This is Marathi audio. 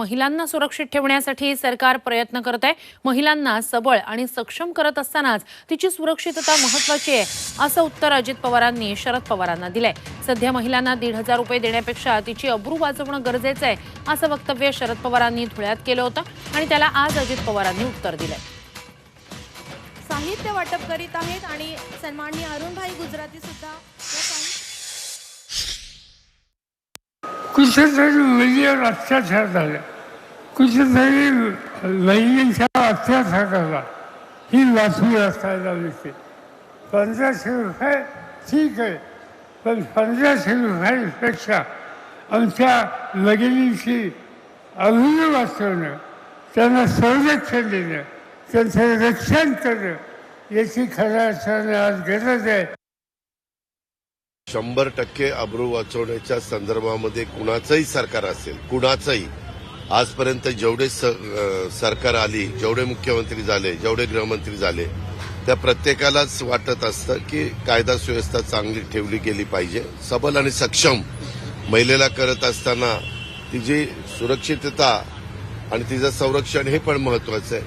महिलांना सुरक्षित ठेवण्यासाठी सरकार प्रयत्न करत आहे. महिलांना सबळ आणि सक्षम करत असतानाच तिची सुरक्षितता महत्वाची आहे असं उत्तर अजित पवारांनी शरद पवारांना दिलंय. सध्या महिलांना दीड हजार रुपये देण्यापेक्षा तिची अब्रू वाचवणं गरजेचं आहे असं वक्तव्य शरद पवारांनी धुळ्यात केलं होतं आणि त्याला आज अजित पवारांनी उत्तर दिलंय. साहित्य वाटप करीत आहेत आणि सन्माननीय अरुणभाई गुजराती सुद्धा या साहित्य कुठेतरी मुलीवर म्हणजे अत्याचार झाला. कुठेतरी लैंगिकचा अत्याचार झाला. ही बातमी असायला मिळते पंधराशे रुपये ठीक आहे. पण पंधराशे रुपयापेक्षा आमच्या भगिनीची अभिनय वाचवणं त्यांना संरक्षण देणं त्यांचं रक्षण करणं याची खऱ्या अर्थाने आज गरज आहे. शंभर टक्के अब्रू वाचवण्याच्या संदर्भामध्ये कुणाचंही सरकार असेल कुणाचंही आजपर्यंत जेवढे स- सरकार आली जेवढे मुख्यमंत्री झाले जेवढे गृहमंत्री झाले त्या प्रत्येकालाच वाटत असतं की कायदा सुव्यवस्था चांगली ठेवली गेली पाहिजे. सबल आणि सक्षम महिलेला करत असताना तिची सुरक्षितता आणि तिचं संरक्षण हे पण महत्वाचं आहे.